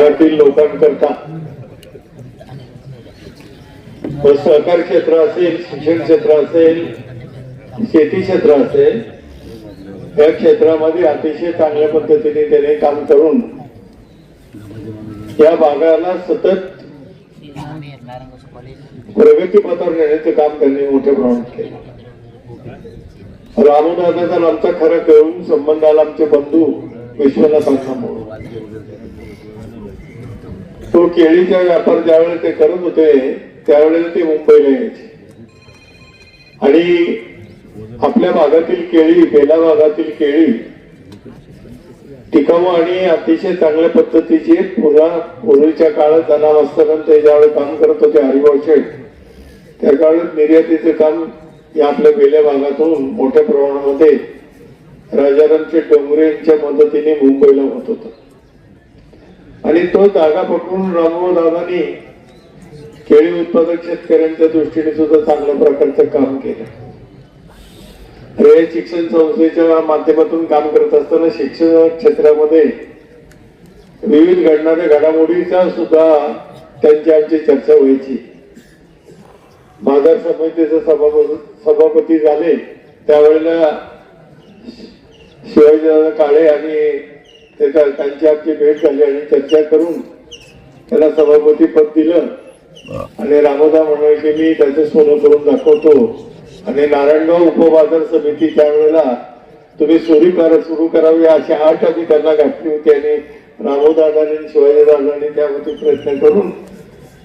भागातील लोकांकरता. सहकार क्षेत्र असेल शिक्षण क्षेत्र असेल शेती क्षेत्र असेल या क्षेत्रामध्ये अतिशय चांगल्या पद्धतीने त्याने काम करून या भागाला सतत प्रगतीपथावर नेण्याचं काम त्यांनी मोठ्या प्रमाणात केलं. रामदादाचा आमचा खरं कळून संबंधाला आमचे बंधू विश्वनाथ म्हणून तो केळीचा व्यापार ज्यावेळेला ते करत होते त्यावेळेला ते मुंबईला यायचे. आणि आपल्या भागातील केळी बेला भागातील केळी टिकाऊ आणि अतिशय चांगल्या पद्धतीची पुन्हा पूर्वीच्या काळात जाणार असताना ते ज्यावेळेस काम करत होते हरिभाऊ शेठ त्या काळात निर्यातीचे काम या आपल्या बेल्या भागातून मोठ्या प्रमाणामध्ये राजारामचे डोंगरे यांच्या मदतीने मुंबईला होत होतं. आणि तो जागा पकडून रामभाऊ दादानी केळी उत्पादक शेतकऱ्यांच्या दृष्टीने सुद्धा चांगल्या प्रकारचं काम केलं. रे शिक्षण संस्थेच्या माध्यमातून काम करत असताना शिक्षण क्षेत्रामध्ये विविध घडणाऱ्या घडामोडीचा सुद्धा त्यांची आमची चर्चा व्हायची. बाजार समितीचे सभापती सभापती झाले. त्यावेळेला शिवाजीदादा काळे आणि त्याच्या त्यांची आमची भेट झाली आणि चर्चा करून त्याला सभापती पद दिलं. आणि रामोदा म्हणाले की मी त्याचं सोनं करून दाखवतो. आणि नारायणगाव उपबाजार समिती त्यावेळेला तुम्ही सुरू करा सुरू करावी अशी आठ आम्ही त्यांना घातली होती आणि रामोदादांनी शिवाजी दादांनी त्यामध्ये प्रयत्न करून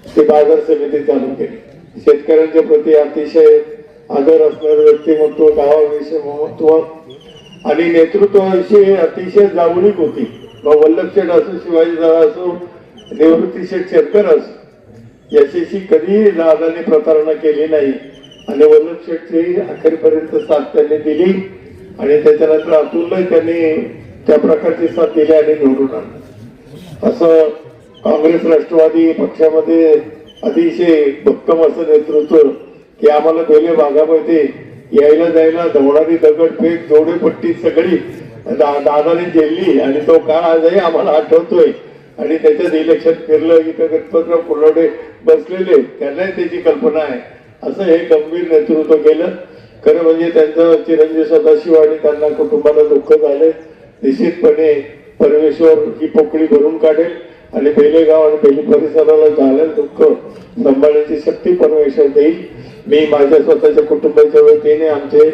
ते बाजार समिती चालू केली. शेतकऱ्यांच्या प्रती अतिशय आदर असणारं व्यक्तिमत्व गावाविषयी महत्त्व आणि नेतृत्वाविषयी अतिशय जागरूक होती. मग वल्लभशेठ असो शिवाजीराव असो निवृत्तीशेठ शेतकर असो याच्याशी कधी दादाने प्रतारणा केली नाही. आणि वल्लभशेठची अखेरपर्यंत साथ त्यांनी दिली आणि त्याच्यानंतर अतुलला त्यांनी त्या प्रकारची साथ दिली आणि निवडून आणलं. असं काँग्रेस राष्ट्रवादी पक्षामध्ये अतिशय भक्कम असं नेतृत्व की आम्हाला पहिले भागामध्ये यायला जायला धवणारी दगडफेक जोडेपट्टी सगळी दादाने झेलली आणि तो काळ आजही आम्हाला आठवतोय. आणि त्याच्यात इलेक्शन फिरलं इथं गणपतराव कुलवडे बसलेले त्यांनाही त्याची कल्पना आहे. असं हे गंभीर नेतृत्व केलं. खरं म्हणजे त्यांचं चिरंजीव सदाशिव आणि त्यांना कुटुंबाला दुःख झाले निश्चितपणे परमेश्वर ही पोकळी भरून काढेल आणि बेलेगाव आणि बेली परिसराला झालेलं दुःख सांभाळण्याची शक्ती परमेश्वर देईल. मी माझ्या स्वतःच्या कुटुंबाच्या वतीने आमचे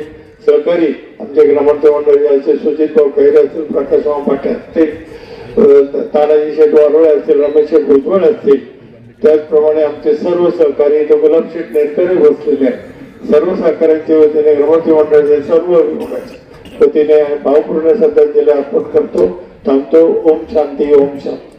सहकारी आमचे ग्रामांचे मंडळी असेल सुजित भाऊ खैरे असतील प्रकाशराव पाटे असतील तानाजी शेठ वारोळे असतील रमेश शेठ भुजबळ असतील त्याचप्रमाणे आमचे सर्व सहकारी इथं गुलाब शेठ नेरकरे बसलेले आहेत. सर्व सहकाऱ्यांच्या वतीने ग्रामोत्सव मंडळाचे सर्व विभागाच्या वतीने भावपूर्ण श्रद्धांजली अर्पण करतो. थांबतो. ओम शांती ओम शांती.